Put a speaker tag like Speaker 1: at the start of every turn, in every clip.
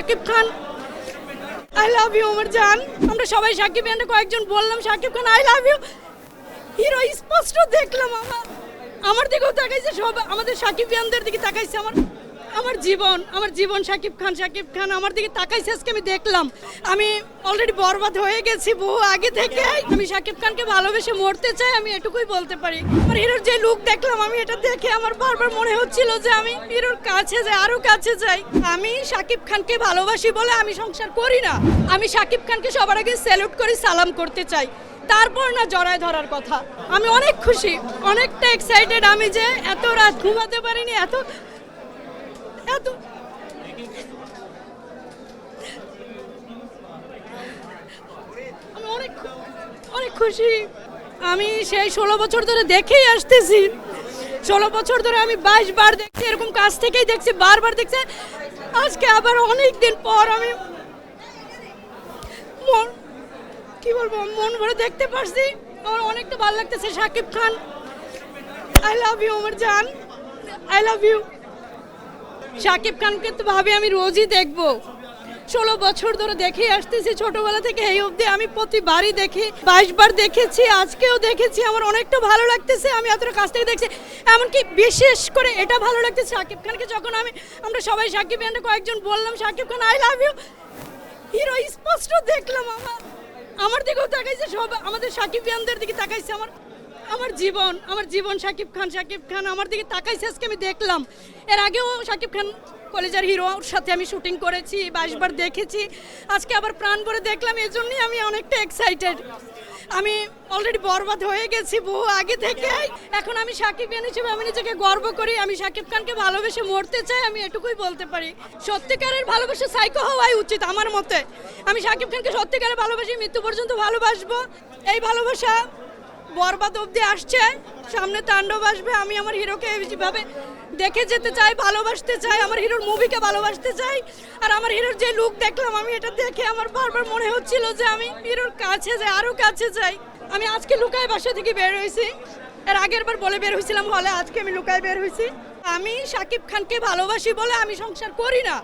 Speaker 1: Shakib Khan. I love you আমার জান আমরা সবাই সাকিব খানকে কয়েকজন বললাম, Shakib Khan I love you hero স্পষ্ট দেখলাম আমার। আমার দিকেও তাকাইছে, সব আমাদের সাকিব খানদের দিকে তাকাইছে আমার। আমার জীবন আমার জীবন সাকিব খান সাকিব খান, আমার দিকে তাকাই আজকে আমি দেখলাম। আমি অলরেডি বরবাদ হয়ে গেছি বহু আগে থেকে। আমি সাকিব খানকে ভালোবেসে মরতে চাই, আমি এটুকুই বলতে পারি। আমার হিরোর যে লুক দেখলাম, আমি এটা দেখে আমার বারবার মনে হচ্ছিল যে আমি হিরোর কাছে যাই, আরও কাছে যাই। আমি সাকিব খানকে ভালোবাসি বলে আমি সংসার করি না। আমি সাকিব খানকে সবার আগে স্যালুট করে, সালাম করতে চাই। তারপর না জড়ায় ধরার কথা। আমি অনেক খুশি, অনেকটা এক্সাইটেড আমি যে এত রাত ঘুমাতে পারিনি, এত এত আমি অনেক অনেক খুশি। আমি সেই ষোলো বছর ধরে দেখেই আসতেছি। ষোলো বছর ধরে আমি বাইশ বার দেখছি, এরকম কাছ থেকেই দেখছি, বারবার দেখছি। আজকে আবার অনেক দিন পর আমি মন, কি বলব, মন ভরে দেখতে পারছি। আমার অনেকটা ভালো লাগতেছে Shakib Khan. I love you আমার জান। আই লাভ ইউ শাকিব খানকে তো ভাবে আমি রোজই দেখব। ষোলো বছর ধরে দেখে আসতেছি, ছোটবেলা থেকে এই অবধি আমি প্রতিবারই দেখি বাইশ বার দেখেছি, আজকেও দেখেছি, আমার অনেকটা ভালো লাগতেছে, আমি এতটা কাছ থেকে দেখছি। এমনকি বিশেষ করে এটা ভালো লাগতেছে শাকিব খানকে যখন আমি, আমরা সবাই শাকিব খানকে কয়েকজন বললাম Shakib Khan I love you hero স্পষ্ট দেখলাম আমার। আমার দিকেও তাকাইছে, সব আমাদের সাকিব খানদের দিকে তাকাইছে আমার। আমার জীবন আমার জীবন সাকিব খান সাকিব খান আমার দিকে তাকাইছে, আজকে আমি দেখলাম। এর আগেও সাকিব খান কলেজের হিরো ওর সাথে আমি শুটিং করেছি, বাইশবার দেখেছি। আজকে আবার প্রাণ ভরে দেখলাম এই জন্যই আমি অনেকটা এক্সাইটেড আমি অলরেডি বরবাদ হয়ে গেছি বহু আগে থেকে। এখন আমি সাকিব খান হিসেবে আমি নিজেকে গর্ব করি, আমি সাকিব খানকে ভালোবেসে মরতে চাই, আমি এটুকুই বলতে পারি। সত্যিকারের ভালোবাসা সাইকো হওয়াই উচিত আমার মতে। আমি সাকিব খানকে সত্যিকারের ভালোবাসি, মৃত্যু পর্যন্ত ভালোবাসবো। এই ভালোবাসা বরবাদ অবধি আসছে। সামনে তাণ্ডব আসবে, আমি আমার হিরোকে এইভাবে দেখে যেতে চাই, ভালোবাসতে চাই, আমার হিরোর মুভিকে ভালোবাসতে চাই। আর আমার হিরোর যে লুক দেখলাম, আমি এটা দেখে আমার বারবার মনে হচ্ছিল যে আমি হিরোর কাছে যাই আরও কাছে যাই। আমি আজকে লুকায় বাসা থেকে বের হয়েছি। এর আগের বার বলে বের হয়েছিলাম হলে, আজকে আমি লুকায় বের হয়েছি। আমি সাকিব খানকে ভালোবাসি বলে আমি সংসার করি না।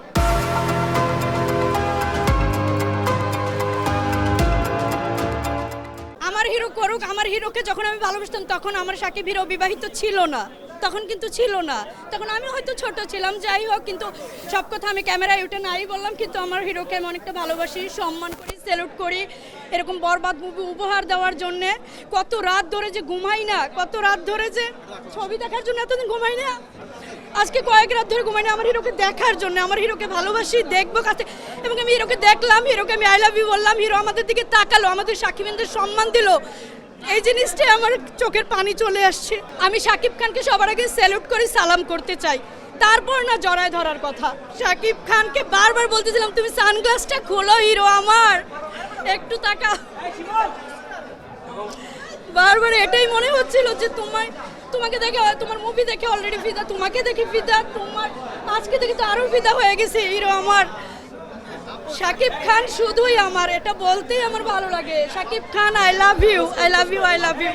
Speaker 1: করুক আমার হিরোকে যখন আমি ভালোবাসতাম, তখন আমার সাকিব হিরো বিবাহিত ছিল না। তখন কিন্তু ছিল না। তখন আমি হয়তো ছোট ছিলাম, যাই হোক, কিন্তু সব কথা আমি ক্যামেরায় উঠে নাই বললাম, কিন্তু আমার হিরোকে আমি অনেকটা ভালোবাসি, সম্মান করি স্যালুট করি, এরকম বরবাদ মুভি উপহার দেওয়ার জন্যে। কত রাত ধরে যে ঘুমাই না, কত রাত ধরে যে ছবি দেখার জন্য এতদিন ঘুমাই না। আজকে কয়েক রাত ধরে ঘুমাই না, আমার হিরোকে দেখার জন্য, আমার হিরোকে ভালোবাসি, দেখব কাছে। এবং আমি হিরোকে দেখলাম, হিরোকে আমি আই লাভ ইউ বললাম, হিরো আমাদের দিকে তাকালো, আমাদের সাকিবেন্দ্রের সম্মান দিল। এই জিনিসটাই আমার চোখের পানি চলে আসছে। আমি সাকিব খানকে সবার আগে স্যালুট করে, সালাম করতে চাই। তারপর না জড়ায় ধরার কথা। সাকিব খানকে বারবার বলতেছিলাম, তুমি সানগ্লাসটা খোলো হিরো আমার। একটু তাকা। বারবার এটাই মনে হচ্ছিল যে তোমায়, তোমাকে দেখে, তোমার মুভি দেখে অলরেডি ফিদা, তোমাকে দেখে ফিদা, তোমার, আজকে দেখে তো আরও ফিদা হয়ে গেছে হিরো আমার। শাকিব খান শুধুই আমার, এটা বলতেই আমার ভালো লাগে। Shakib Khan I love you I love you I love you